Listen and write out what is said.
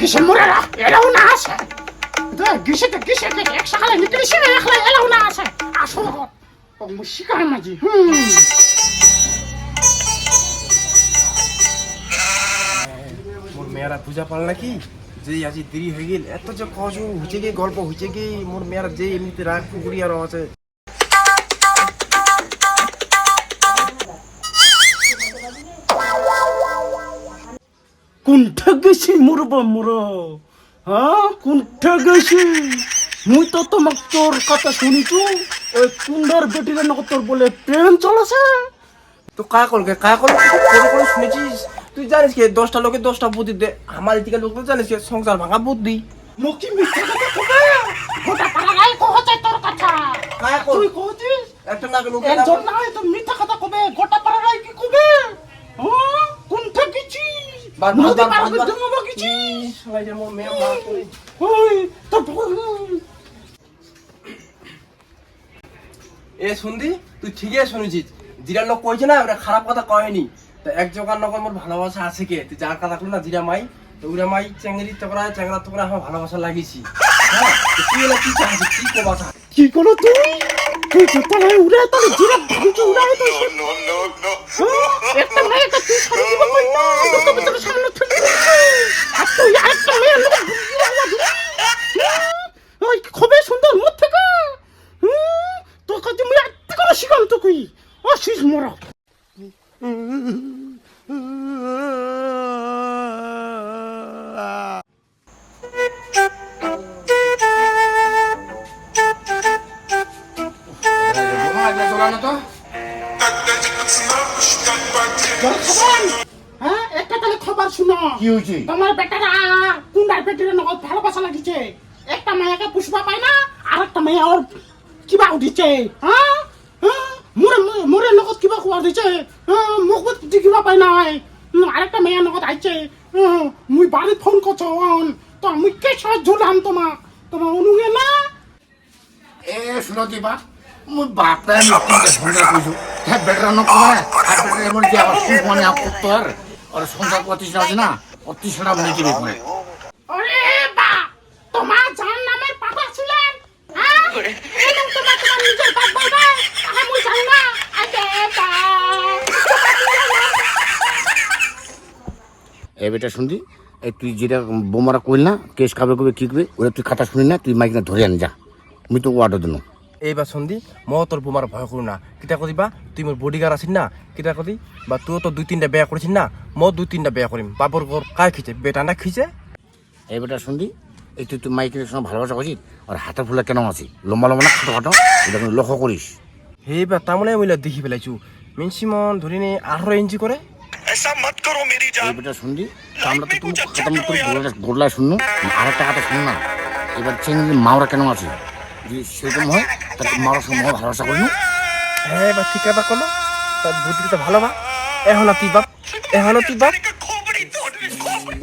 কিসে মরে না এলাও না আছে গিসেতে গিসে গিসে এক সকালে নিকলিসে একলা এলাও না আছে আসো ও মুশিকার মাঝি, হুম। মোর মেয়েরা পূজা পাল নাকি? যে আজি দেরি হয়ে গেল, এত যে কজ হচ্ছে কি গল্প হচ্ছে কি মোর মেয়েরা যে এমনিতে রাগ কুকুরি আর কোনটা গেছি মরব মর হ্যাঁ কোনটা গেছি মুই তো তোমাক তোর কথা শুনিছু। ওই কুন্ডার বেটিরে নক তোর বলে প্রেম চলেছে তো কা করবে কা কল করে করে শুনেছিস? তুই জানিস কি দশটা লোকে দশটা বুদ্ধি দে আমার এদিকে লোক জানিস কি সংসার ভাঙা বুদ্ধি। মুখি মিথ্যা কথা কবে? গোটা পাড়ায় কহছে তোর কথা। কা তুই কহছিস একটা না লোক একজন না তো মিথ্যা কথা কবে গোটা পাড়ায় কি কবে হ্যাঁ কোনটা গেছি মেয়ে এ শুনদি তুই ঠিকই শুনেছিস। জিরা লোক কইছে না ওরা খারাপ কথা কয়নি। তো এক জোগান নগর মোর ভালোবাসা আছে কে? তুই যার কথা না জিরা মাই। তো ওরা মাই চেঙ্গরি তোকরা চেঙ্গরা তোকরা আমার ভালোবাসা লাগিছি হ্যাঁ তুই এলা কি কি কবাসা কি করো তুই? তুই তাহলে উড়ে তাহলে জিরা তো হ্যাঁ? একটা মেয়েকে তুই দিব কই না তোকে ভিতরে সামনে ঠেলে দিচ্ছে আর তুই আরেকটা মেয়ে লোক ওই খুবই সুন্দর মুখ থেকে হুম, তোকে তুমি আত্মি করে হ্যাঁ তাহলে খবর শুনো। কি হয়েছে? তোমার বেটারা কুন্ডার বেটির নগদ ভালোবাসা লাগিছে একটা মেয়েকে পুষবা পায় না আর একটা মেয়ে ওর কিবা উঠিছে। হ্যাঁ? হ্যাঁ? মোরে নগদ কিবা খোয়া দিছে। হ্যাঁ মুখ বুদ্ধি কিবা পাই নাই। আরেকটা মেয়ে নগদ আইছে হ্যাঁ, মুই বাড়ি ফোন করছ তো মুই কে সব ঝুলাম তোমাক। তোমার অনুগে না? এ শুনো দিবা। মোৰ বাপে নতুনকে ধন্যা কৈছো। তাই বেটাৰ নকৰে আর বেটার এমন যে আবার সুমনে আপত্ত আর না। দিবে মানে বা তোমার জান নামের পাতা ছিলেন হ্যাঁ এরকম তোমার তোমার নিজের বাপ বলবে তাহলে মুই জানি না আরে বা এ বেটা শুনদি এই তুই যেটা বোমারা কইল না কেস কাবে কবে কি করবে ওরা তুই খাতা শুনি না তুই মাইক না ধরে আন যা। আমি তো অর্ডার দিন এইবার শুনদি ম তোর বোমার ভয় করু না। কিতা কদিবা তুই মোর বডিগার্ড আছিস না? কিতা কদি? বা তুই তো দুই তিনটা বেয়া করেছিস না? ম দুই তিনটা বেয়া করিম। বাবর ঘর কায় খিচে? বেটা না খিচে? এই বেটা শুনদি এই তুই তুই মাইকের সঙ্গে ভালোবাসা করছিস আর হাতে ফুলা কেন আছি? লম্বা লম্বা না খাটো খাটো? এটা লক্ষ্য করিস? সেইবার তাৰমানে মই দেখি পেলাইছো মিনচিমন ধৰি নি আঠারো ইঞ্চি কৰে ऐसा मत करो मेरी এই जान বেটা শুনদি আমরা তো তুমি খাতা মতো গোড়লা শুনলো আর একটা কথা শুন না এবার চেঙ্গি মাওরা কেন আছে যদি সেরকম হয় তাহলে মাওরার সঙ্গে মহা ভালোবাসা করি না হে বা ঠিক এটা কলো তার বুদ্ধিটা ভালো বা এহনা তুই বাপ এহনা তুই বাপ खोपड़ी तोड़ खोपड़ी